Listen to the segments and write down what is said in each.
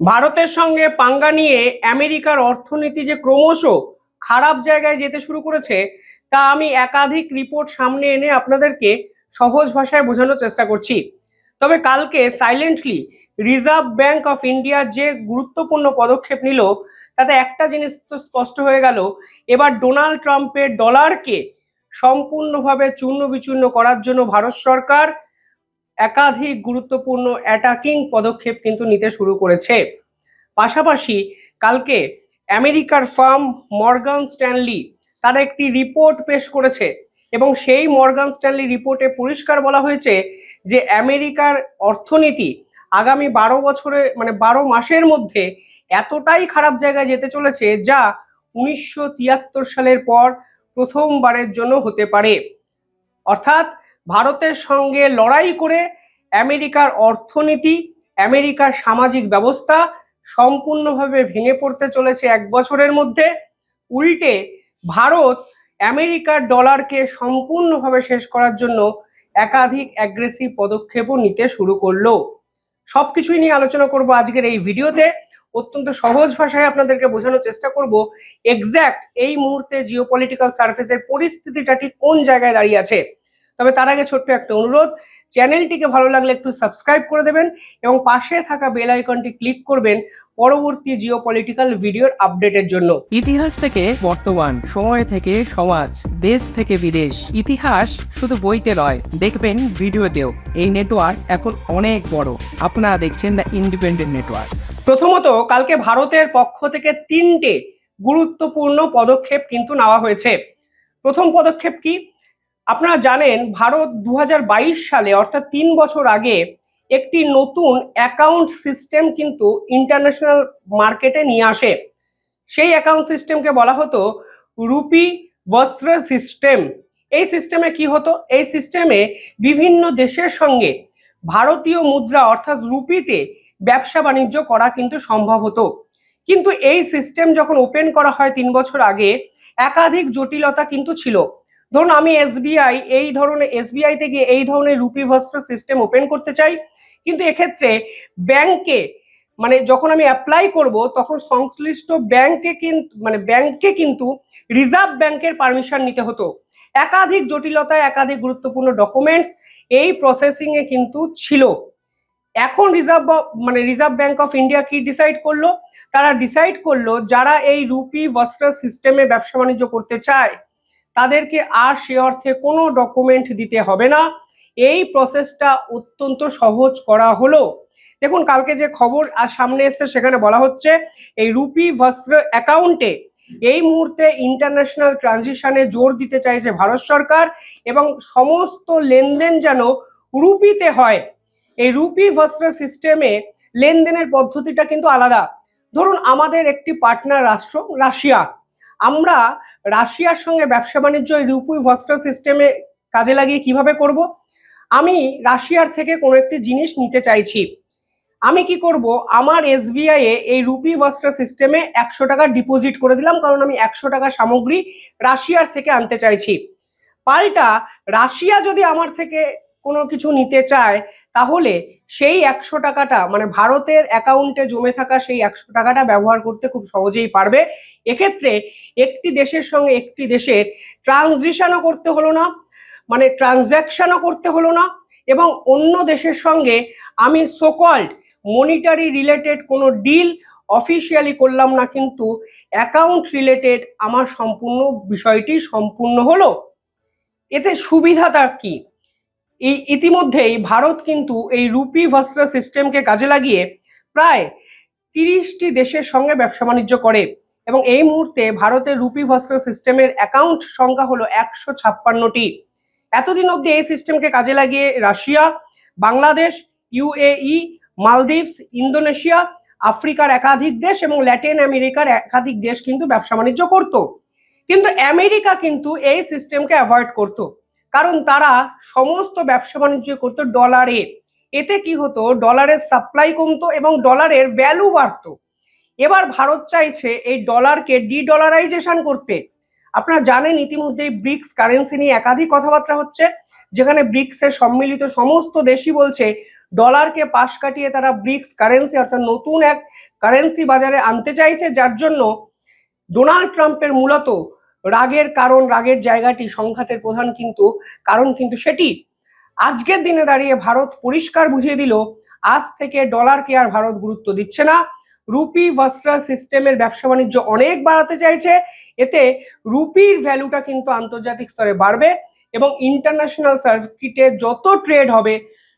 ভারতের সঙ্গে পাঙ্গা নিয়ে আমেরিকার অর্থনীতি যে ক্রমশ খারাপ জায়গায় যেতে শুরু করেছে, তা আমি একাধিক রিপোর্ট সামনে এনে আপনাদেরকে সহজ ভাষায় বোঝানোর চেষ্টা করছি। তবে কালকে silently reserve bank of India যে গুরুত্বপূর্ণ পদক্ষেপ নিল, তাতে একটা জিনিস তো স্পষ্ট হয়ে গেল, এবার ডোনাল্ড ট্রাম্পের ডলারকে সম্পূর্ণভাবে চূর্ণ বিচূর্ণ করার জন্য ভারত সরকার একাধিক গুরুত্বপূর্ণ অ্যাটাকিং পদক্ষেপ কিন্তু নিতে শুরু করেছে। পাশাপাশি কালকে আমেরিকার ফার্ম মর্গান স্ট্যানলি তারা একটি রিপোর্ট পেশ করেছে এবং সেই মর্গান স্ট্যানলি রিপোর্টে পরিষ্কার বলা হয়েছে যে আমেরিকার অর্থনীতি আগামী বারো বছরে মানে বারো মাসের মধ্যে এতটাই খারাপ জায়গায় যেতে চলেছে যা উনিশশো তিয়াত্তর সালের পর প্রথমবারের জন্য হতে পারে। অর্থাৎ ভারতের সঙ্গে লড়াই করে আমেরিকার অর্থনীতি, আমেরিকার সামাজিক ব্যবস্থা সম্পূর্ণভাবে ভেঙে পড়তে চলেছে এক বছরের মধ্যে। উল্টে ভারত আমেরিকার ডলারকে সম্পূর্ণভাবে শেষ করার জন্য একাধিক অ্যাগ্রেসিভ পদক্ষেপও নিতে শুরু করল। সব কিছুই নিয়ে আলোচনা করব আজকের এই ভিডিওতে। অত্যন্ত সহজ ভাষায় আপনাদেরকে বোঝানোর চেষ্টা করব এক্স্যাক্ট এই মুহূর্তে জিওপলিটিক্যাল সার্ফেসের পরিস্থিতিটা ঠিক কোন জায়গায় দাঁড়িয়ে আছে। তবে তার আগে ছোট্ট একটা অনুরোধ চ্যানেলটিকে ভালো লাগলে একটু সাবস্ক্রাইব করে দেবেন এবং পাশে থাকা বেল আইকনটি ক্লিক করবেন পরবর্তী জিও পলিটিক্যাল ভিডিওর আপডেটের জন্য। ইতিহাস থেকে বর্তমান সময় থেকে সমাজ দেশ থেকে বিদেশ। ইতিহাস শুধু বইতে নয় দেখবেন ভিডিওতেও এই নেটওয়ার্ক এখন অনেক বড়। আপনারা দেখছেন দ্য ইন্ডিপেন্ডেন্ট নেটওয়ার্ক প্রথমত কালকে ভারতের পক্ষ থেকে তিনটে গুরুত্বপূর্ণ পদক্ষেপ কিন্তু নেওয়া হয়েছে। প্রথম পদক্ষেপ কি? আপনারা জানেন ভারত দু হাজার বাইশ সালে, অর্থাৎ তিন বছর আগে, একটি নতুন অ্যাকাউন্ট সিস্টেম কিন্তু ইন্টারন্যাশনাল মার্কেটে নিয়ে আসে। সেই অ্যাকাউন্ট সিস্টেমকে বলা হতো রুপি বস্ত্র সিস্টেম এই সিস্টেমে কি হতো? এই সিস্টেমে বিভিন্ন দেশের সঙ্গে ভারতীয় মুদ্রা, অর্থাৎ রুপিতে ব্যবসা বাণিজ্য করা কিন্তু সম্ভব হতো। কিন্তু এই সিস্টেম যখন ওপেন করা হয় তিন বছর আগে, একাধিক জটিলতা কিন্তু ছিল। ধরুন আমি এসবিআই এই ধরনের এসবিআই থেকে এই ধরনের রুপি বস্ত্র সিস্টেম ওপেন করতে চাই, কিন্তু এক্ষেত্রে ব্যাংকে মানে যখন আমি অ্যাপ্লাই করব, তখন সংশ্লিষ্ট ব্যাংকে কিন্তু মানে ব্যাংকে কিন্তু রিজার্ভ ব্যাংকের পারমিশন নিতে হতো। একাধিক জটিলতা একাধিক গুরুত্বপূর্ণ ডকুমেন্টস এই প্রসেসিং এ কিন্তু ছিল। এখন রিজার্ভ মানে রিজার্ভ ব্যাংক অফ ইন্ডিয়া কি ডিসাইড করল? তারা ডিসাইড করল, যারা এই রুপি, বস্ত্র সিস্টেমে ব্যবসা বাণিজ্য করতে চায় তাদেরকে আর সে অর্থে কোনো ডকুমেন্ট দিতে হবে না। এই প্রসেসটা অত্যন্ত সহজ করা হলো। দেখুন, কালকে যে খবর আর সামনে এসছে, সেখানে বলা হচ্ছে, এই রুপি বস্ত্র অ্যাকাউন্টে এই মুহূর্তে ইন্টারন্যাশনাল ট্রানজিশনে জোর দিতে চাইছে ভারত সরকার এবং সমস্ত লেনদেন যেন রুপিতে হয়। এই রুপি বস্ত্র সিস্টেমে লেনদেনের পদ্ধতিটা কিন্তু আলাদা। ধরুন, আমাদের একটি পার্টনার রাষ্ট্র, রাশিয়া। আমরা রাশিয়ার সঙ্গে ব্যবসা বাণিজ্য রুপি বস্ত্র সিস্টেমে কাজে লাগিয়ে কীভাবে করব? আমি রাশিয়ার থেকে কোনো একটি জিনিস নিতে চাইছি। আমি কি করব? আমার এসবিআই এ এই রুপি বস্ত্র সিস্টেমে একশো টাকা ডিপোজিট করে দিলাম, কারণ আমি একশো টাকা সামগ্রী রাশিয়ার থেকে আনতে চাইছি। পাল্টা রাশিয়া যদি আমার থেকে কোনো কিছু নিতে চায়, তাহলে সেই একশো টাকাটা মানে ভারতের অ্যাকাউন্টে জমে থাকা সেই একশো টাকাটা ব্যবহার করতে খুব সহজেই পারবে। এক্ষেত্রে একটি দেশের সঙ্গে একটি দেশের ট্রানজিশনও করতে হলো না মানে ট্রানজ্যাকশনও করতে হলো না এবং অন্য দেশের সঙ্গে আমি সোকল্ড মনিটারি রিলেটেড কোনো ডিল অফিসিয়ালি করলাম না, কিন্তু অ্যাকাউন্ট রিলেটেড আমার সম্পূর্ণ বিষয়টি সম্পূর্ণ হলো। এতে সুবিধাটা কি? এই ইতিমধ্যেই ভারত কিন্তু এই রুপি বস্ত্র সিস্টেমকে কাজে লাগিয়ে প্রায় তিরিশটি দেশের সঙ্গে ব্যবসা বাণিজ্য করে এবং এই মুহূর্তে ভারতের রুপি বস্ত্র সিস্টেমের অ্যাকাউন্ট সংখ্যা হলো একশো ছাপ্পান্নটি। এতদিন অবধি এই সিস্টেমকে কাজে লাগিয়ে Russia, Bangladesh UAE Maldives, Indonesia, আফ্রিকার একাধিক দেশ এবং ল্যাটিন আমেরিকার একাধিক দেশ কিন্তু ব্যবসা বাণিজ্য করত। কিন্তু আমেরিকা কিন্তু এই সিস্টেমকে অ্যাভয়েড করত। কারণ তারা সমস্ত ব্যবসা বাণিজ্য করতো ডলারে এতে কি হতো? ডলারের সাপ্লাই কমতো এবং ডলারের ভ্যালু বাড়তো। এবার ভারত চাইছে এই ডলারকে ডি ডলারাইজেশন করতে। আপনারা জানেন ইতিমধ্যেই ব্রিক্স কারেন্সি নিয়ে একাধিক কথাবার্তা হচ্ছে, যেখানে ব্রিক্সের সম্মিলিত সমস্ত দেশই বলছে ডলারকে পাশ কাটিয়ে তারা ব্রিক্স কারেন্সি অর্থাৎ নতুন এক কারেন্সি বাজারে আনতে চাইছে, যার জন্য ডোনাল্ড ট্রাম্পের মূলত রাগের কারণ, রাগের জায়গাটি সংঘাতের প্রধান কিন্তু কারণ কিন্তু সেটি। আজকের দিনে দাঁড়িয়ে ভারত পরিষ্কার বুঝিয়ে দিল, আজ থেকে ডলারকে আর ভারত গুরুত্ব দিচ্ছে না। রুপি ভাস্ট্রা সিস্টেমের ব্যবসা বাণিজ্য অনেক বাড়াতে চাইছে, এতে রুপির ভ্যালুটা কিন্তু আন্তর্জাতিক স্তরে বাড়বে এবং ইন্টারন্যাশনাল সার্কিটে যত ট্রেড হবে,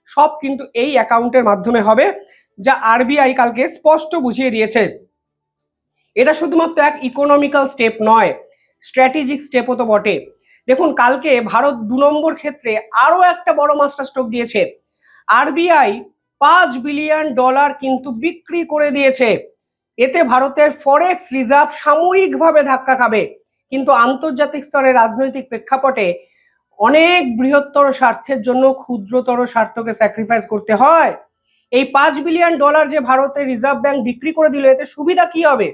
সব কিন্তু এই অ্যাকাউন্টের মাধ্যমে হবে, যা আরবিআই কালকে স্পষ্ট বুঝিয়ে দিয়েছে। এটা শুধুমাত্র এক ইকোনমিক্যাল স্টেপ নয় স্ট্র্যাটেজিক স্টেপও তো বটে। দেখুন, কালকে ভারত দু নম্বর ক্ষেত্রে আরও একটা বড় মাস্টার স্ট্রোক দিয়েছে আরবিআই পাঁচ বিলিয়ন ডলার কিন্তু বিক্রি করে দিয়েছে। এতে ভারতের ফরেক্স রিজার্ভ সাময়িকভাবে ধাক্কা খাবে। কিন্তু আন্তর্জাতিক স্তরে রাজনৈতিক প্রেক্ষাপটে অনেক বৃহত্তর স্বার্থের জন্য ক্ষুদ্রতর স্বার্থকে স্যাক্রিফাইস করতে হয়। এই পাঁচ বিলিয়ন ডলার যে ভারতের রিজার্ভ ব্যাংক বিক্রি করে দিল, এতে সুবিধা কি হবে?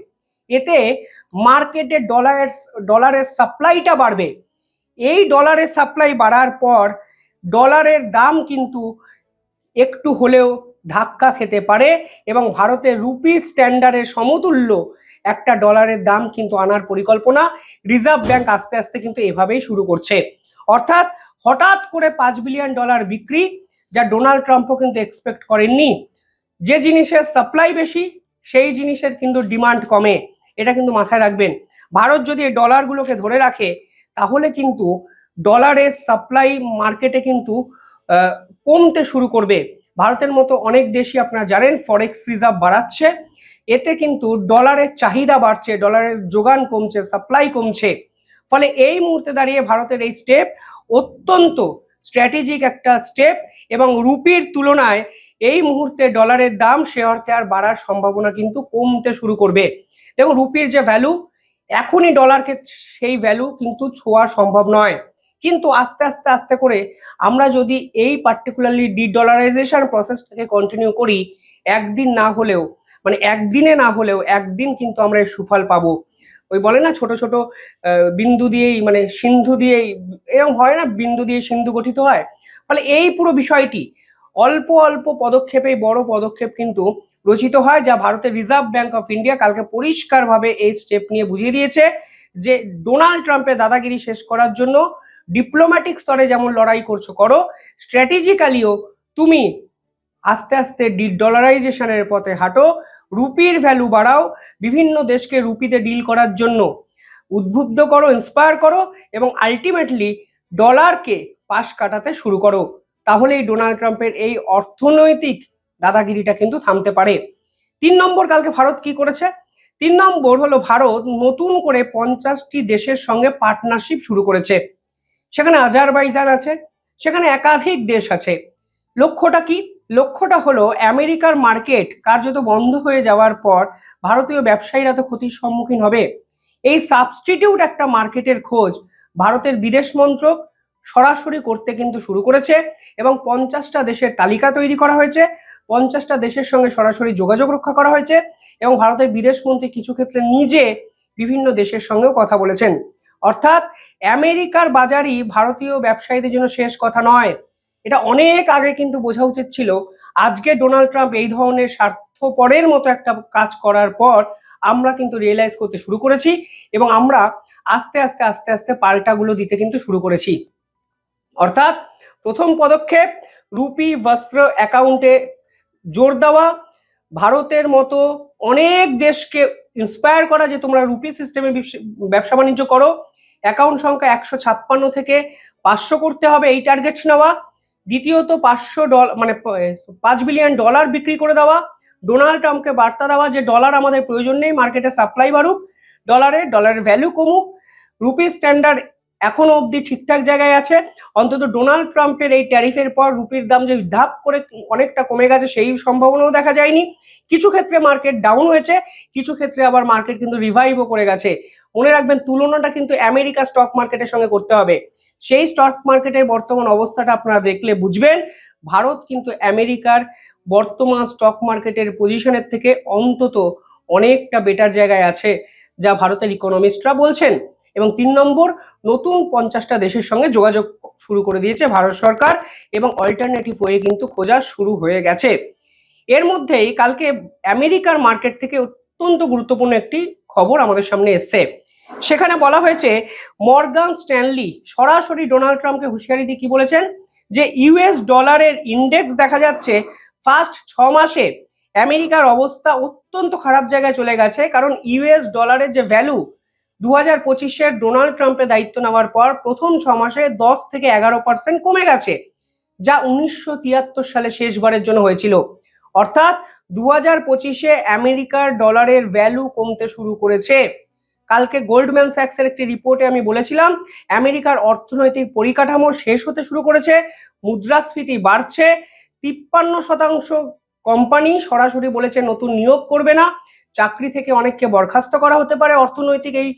এতে মার্কেটে ডলারের ডলারের সাপ্লাইটা বাড়বে। এই ডলারের সাপ্লাই বাড়ার পর ডলারের দাম কিন্তু একটু হলেও ধাক্কা খেতে পারে এবং ভারতের রুপি স্ট্যান্ডার্ডের সমতুল্য একটা ডলারের দাম কিন্তু আনার পরিকল্পনা রিজার্ভ ব্যাংক আস্তে আস্তে কিন্তু এভাবেই শুরু করছে। অর্থাৎ হঠাৎ করে পাঁচ বিলিয়ন ডলার বিক্রি যা ডোনাল্ড ট্রাম্পও কিন্তু এক্সপেক্ট করেননি। যে জিনিসের সাপ্লাই বেশি, সেই জিনিসের কিন্তু ডিমান্ড কমে। এটা কিন্তু মাথায় রাখবেন। ভারত যদি এই ডলারগুলোকে ধরে রাখে, তাহলে কিন্তু ডলারের সাপ্লাই মার্কেটে কিন্তু কমতে শুরু করবে। ভারতের মতো অনেক দেশই আপনারা জানেন ফরেক্স রিজার্ভ বাড়াচ্ছে। এতে কিন্তু ডলারের চাহিদা বাড়ছে ডলারের যোগান কমছে সাপ্লাই কমছে। ফলে এই মুহূর্তে দাঁড়িয়ে ভারতের এই স্টেপ অত্যন্ত স্ট্র্যাটেজিক একটা স্টেপ এবং রুপির তুলনায় এই মুহূর্তে ডলারের দাম সে অর্থে আর বাড়ার সম্ভাবনা কিন্তু কমতে শুরু করবে। দেখুন, রুপির যে ভ্যালু এখনই ডলারকে সেই ভ্যালু কিন্তু ছোঁয়া সম্ভব নয়। কিন্তু আস্তে আস্তে আস্তে করে আমরা যদি এই পার্টিকুলারলি ডি ডলারাইজেশন প্রসেসটাকে কন্টিনিউ করি, একদিন না হলেও মানে একদিনে না হলেও একদিন কিন্তু আমরা এর সুফল পাবো। ওই বলে না, ছোট ছোট বিন্দু দিয়েই মানে সিন্ধু দিয়েই, এরকম হয় না, বিন্দু দিয়ে সিন্ধু গঠিত হয়? ফলে এই পুরো বিষয়টি অল্প অল্প পদক্ষেপে বড় পদক্ষেপ কিন্তু রচিত হয়, যা ভারতের রিজার্ভ ব্যাংক অফ ইন্ডিয়া কালকে পরিষ্কারভাবে এই স্টেপ নিয়ে বুঝিয়ে দিয়েছে যে ডোনাল্ড ট্রাম্পের দাদাগিরি শেষ করার জন্য ডিপ্লোম্যাটিক স্তরে যেমন লড়াই করছ করো, স্ট্র্যাটেজিক্যালিও তুমি আস্তে আস্তে ডলারাইজেশনের পথে হাঁটো, রুপির ভ্যালু বাড়াও, বিভিন্ন দেশকে রুপিতে ডিল করার জন্য উদ্বুদ্ধ করো ইন্সপায়ার করো এবং আলটিমেটলি ডলারকে পাশ কাটাতে শুরু করো। তাহলেই ডোনাল্ড ট্রাম্পের এই অর্থনৈতিক দাদাগিরিটা কিন্তু থামতে পারে। তিন নম্বর কালকে ভারত কি করেছে? তিন নম্বর হলো ভারত নতুন করে পঞ্চাশটি দেশের সঙ্গে পার্টনারশিপ শুরু করেছে। সেখানে আজারবাইজান আছে, সেখানে একাধিক দেশ আছে। লক্ষ্যটা কি? লক্ষ্যটা হলো আমেরিকার মার্কেট কার্যত বন্ধ হয়ে যাওয়ার পর ভারতীয় ব্যবসায়ীরা তো ক্ষতির সম্মুখীন হবে। এই সাবস্টিটিউট একটা মার্কেটের খোঁজ ভারতের বিদেশ মন্ত্রক সরাসরি করতে কিন্তু শুরু করেছে এবং পঞ্চাশটা দেশের তালিকা তৈরি করা হয়েছে। পঞ্চাশটা দেশের সঙ্গে সরাসরি যোগাযোগ রক্ষা করা হয়েছে এবং ভারতের বিদেশমন্ত্রী কিছু ক্ষেত্রে নিজে বিভিন্ন দেশের সঙ্গেও কথা বলেছেন। অর্থাৎ আমেরিকার বাজারই ভারতীয় ব্যবসায়ীদের জন্য শেষ কথা নয়। এটা অনেক আগে কিন্তু বোঝা উচিত ছিল, আজকে ডোনাল্ড ট্রাম্প এই ধরনের স্বার্থপরের মতো একটা কাজ করার পর আমরা কিন্তু রিয়েলাইজ করতে শুরু করেছি এবং আমরা আস্তে আস্তে আস্তে আস্তে পাল্টাগুলো দিতে কিন্তু শুরু করেছি। অর্থাৎ প্রথম পদক্ষেপ রুপি বস্ত্র অ্যাকাউন্টে জোর দেওয়া। ভারতের মতো অনেক দেশকে ইন্সপায়ার করা যে তোমরা রুপি সিস্টেমে ব্যবসা বাণিজ্য করো। অ্যাকাউন্ট সংখ্যা একশো ছাপ্পান্ন থেকে পাঁচশো করতে হবে এই টার্গেট নেওয়া। দ্বিতীয়ত পাঁচশো ডলার মানে পাঁচ বিলিয়ন ডলার বিক্রি করে দেওয়া। ডোনাল্ড ট্রাম্পকে বার্তা দেওয়া যে ডলার আমাদের প্রয়োজন নেই মার্কেটে সাপ্লাই বাড়ুক ডলারে ডলারের ভ্যালু কমুক। রুপি স্ট্যান্ডার্ড এখনও অবধি ঠিকঠাক জায়গায় আছে। অন্তত ডোনাল্ড ট্রাম্পের এই ট্যারিফের পর রুপির দাম যে ধাপ করে অনেকটা কমে গেছে, সেই সম্ভাবনাও দেখা যায়নি। কিছু ক্ষেত্রে মার্কেট ডাউন হয়েছে, কিছু ক্ষেত্রে আবার মার্কেট কিন্তু রিভাইভও করে গেছে। মনে রাখবেন, তুলনাটা কিন্তু আমেরিকা স্টক মার্কেটের সঙ্গে করতে হবে। সেই স্টক মার্কেটের বর্তমান অবস্থাটা আপনারা দেখলে বুঝবেন। ভারত কিন্তু আমেরিকার বর্তমান স্টক মার্কেটের পজিশনের থেকে অন্তত অনেকটা বেটার জায়গায় আছে, যা ভারতের ইকোনমিস্টরা বলছেন। এবং তিন নম্বর নতুন পঞ্চাশটা দেশের সঙ্গে যোগাযোগ শুরু করে দিয়েছে ভারত সরকার এবং অল্টারনেটিভ ওয়ে কিন্তু খোঁজা শুরু হয়ে গেছে। এর মধ্যেই কালকে আমেরিকার মার্কেট থেকে অত্যন্ত গুরুত্বপূর্ণ একটি খবর আমাদের সামনে এসছে। সেখানে বলা হয়েছে, মর্গান স্ট্যানলি সরাসরি ডোনাল্ড ট্রাম্পকে হুঁশিয়ারি দিয়ে কি বলেছেন? যে ইউএস ডলারের ইন্ডেক্স দেখা যাচ্ছে ফার্স্ট ছ মাসে আমেরিকার অবস্থা অত্যন্ত খারাপ জায়গায় চলে গেছে, কারণ ইউএস ডলারের যে ভ্যালু দু হাজার ডোনাল্ড ট্রাম্পের দায়িত্ব নেওয়ার পর প্রথম ছ মাসে দশ থেকে এগারো পার্সেন্ট কমে গেছে, যা উনিশশো তিয়াত্তর সালে শেষবারের জন্য হয়েছিল। অর্থাৎ দু হাজার পঁচিশে আমেরিকার ডলারের ভ্যালু কমতে শুরু করেছে। কালকে গোল্ডম্যান স্যাক্সের একটি রিপোর্টে আমি বলেছিলাম, আমেরিকার অর্থনৈতিক পরিকাঠামো শেষ হতে শুরু করেছে, মুদ্রাস্ফীতি বাড়ছে, তিপ্পান্ন শতাংশ কোম্পানি সরাসরি বলেছে নতুন নিয়োগ করবে না চাকরি থেকে অনেককে বরখাস্ত করা হতে পারে অর্থনৈতিক এই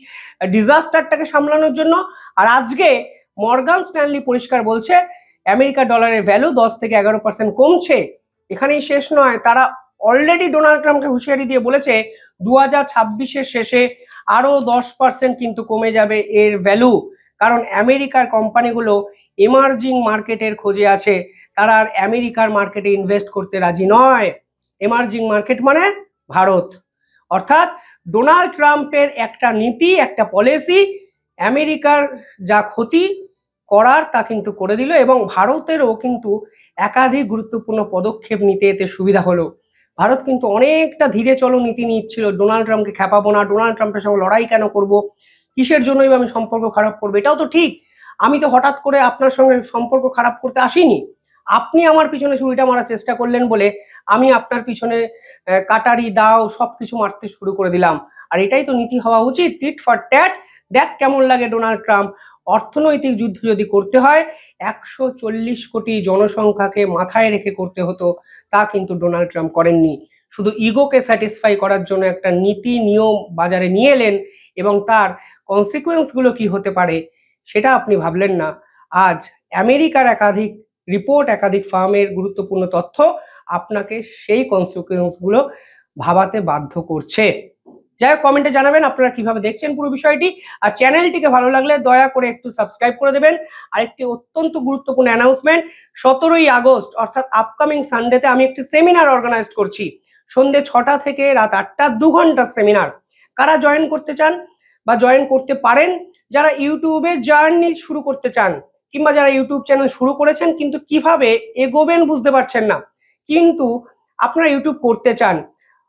ডিজাস্টারটাকে সামলানোর জন্য। আর আজকে মর্গান স্ট্যানলি পরিষ্কার বলছে আমেরিকার ডলারের ভ্যালু দশ থেকে এগারো পার্সেন্ট কমছে। এখানেই শেষ নয়, তারা অলরেডি ডোনাল্ড ট্রাম্পকে হুঁশিয়ারি দিয়ে বলেছে দু হাজার ছাব্বিশের শেষে আরও দশ পার্সেন্ট কিন্তু কমে যাবে এর ভ্যালু কারণ আমেরিকার কোম্পানিগুলো এমার্জিং মার্কেটের খোঁজে আছে, তারা আর আমেরিকার মার্কেটে ইনভেস্ট করতে রাজি নয়। এমার্জিং মার্কেট মানে ভারত। অর্থাৎ ডোনাল্ড ট্রাম্পের একটা নীতি, একটা পলিসি আমেরিকার যা ক্ষতি করার তা কিন্তু করে দিল এবং ভারতেরও কিন্তু একাধিক গুরুত্বপূর্ণ পদক্ষেপ নিতে এতে সুবিধা হলো। ভারত কিন্তু অনেকটা ধীরে চলো নীতি নিচ্ছিল, ডোনাল্ড ট্রাম্পকে খেপাবো না, ডোনাল্ড ট্রাম্পের সঙ্গে লড়াই কেন করব, কিসের জন্যই আমি সম্পর্ক খারাপ করব, এটাও তো ঠিক। আমি তো হঠাৎ করে আপনার সঙ্গে সম্পর্ক খারাপ করতে আসিনি। আপনি আমার পিছনে ছুরিটা মারার চেষ্টা করলেন বলে আমি আপনার পিছনে কাটারি, দাও সব কিছু মারতে শুরু করে দিলাম। আর এটাই তো নীতি হওয়া উচিত, টিট ফর ট্যাট। দেখ কেমন লাগে ডোনাল্ড ট্রাম্প। অর্থনৈতিক যুদ্ধ যদি করতে হয়, একশো চল্লিশ কোটি জনসংখ্যাকে মাথায় রেখে করতে হতো, তা কিন্তু ডোনাল্ড ট্রাম্প করেননি। শুধু ইগোকে স্যাটিসফাই করার জন্য একটা নীতি, নিয়ম বাজারে নিয়ে এলেন এবং তার কনসিকুয়েন্সগুলো কি হতে পারে, সেটা আপনি ভাবলেন না। আজ আমেরিকার একাধিক রিপোর্ট একাধিক ফার্মের গুরুত্বপূর্ণ তথ্য আপনাকে সেই কনসিকুয়েন্সগুলো ভাবাতে বাধ্য করছে। যাই হোক কমেন্টে জানাবেন আপনারা কীভাবে দেখছেন পুরো বিষয়টি। আর চ্যানেলটিকে ভালো লাগলে দয়া করে একটু সাবস্ক্রাইব করে দেবেন। আর একটি অত্যন্ত গুরুত্বপূর্ণ অ্যানাউন্সমেন্ট সতেরোই আগস্ট, অর্থাৎ আপকামিং সানডেতে আমি একটি সেমিনার অর্গানাইজ করছি। সন্ধ্যে ছটা থেকে রাত আটটা দু ঘণ্টার সেমিনার কারা জয়েন করতে চান বা জয়েন করতে পারেন? যারা ইউটিউবে জার্নি শুরু করতে চান কিংবা যারা ইউটিউব চ্যানেল শুরু করেছেন কিন্তু কীভাবে এগোবেন বুঝতে পারছেন না। কিন্তু আপনারা ইউটিউব করতে চান।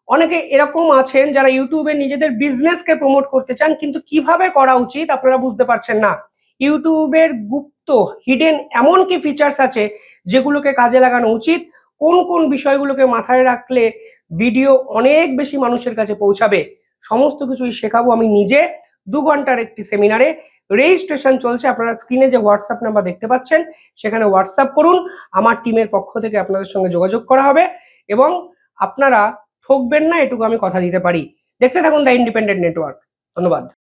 অনেকে এরকম আছেন যারা ইউটিউবে নিজেদের বিজনেসকে প্রমোট করতে চান কিন্তু কীভাবে করা উচিত আপনারা বুঝতে পারছেন না। ইউটিউবের গুপ্ত হিডেন এমন কি ফিচার্স আছে যেগুলোকে কাজে লাগানো উচিত? কোন কোন বিষয়গুলোকে মাথায় রাখলে ভিডিও অনেক বেশি মানুষের কাছে পৌঁছাবে? সমস্ত কিছুই শেখাবো আমি নিজে। দু ঘণ্টার একটি সেমিনারে রেজিস্ট্রেশন চলছে। আপনারা স্ক্রিনে যে হোয়াটসঅ্যাপ নাম্বার দেখতে পাচ্ছেন, সেখানে হোয়াটসঅ্যাপ করুন। আমার টিমের পক্ষ থেকে আপনাদের সঙ্গে যোগাযোগ করা হবে এবং আপনারা ঠকবেন না, এটুকু আমি কথা দিতে পারি। দেখতে থাকুন দ্য ইন্ডিপেন্ডেন্ট নেটওয়ার্ক ধন্যবাদ।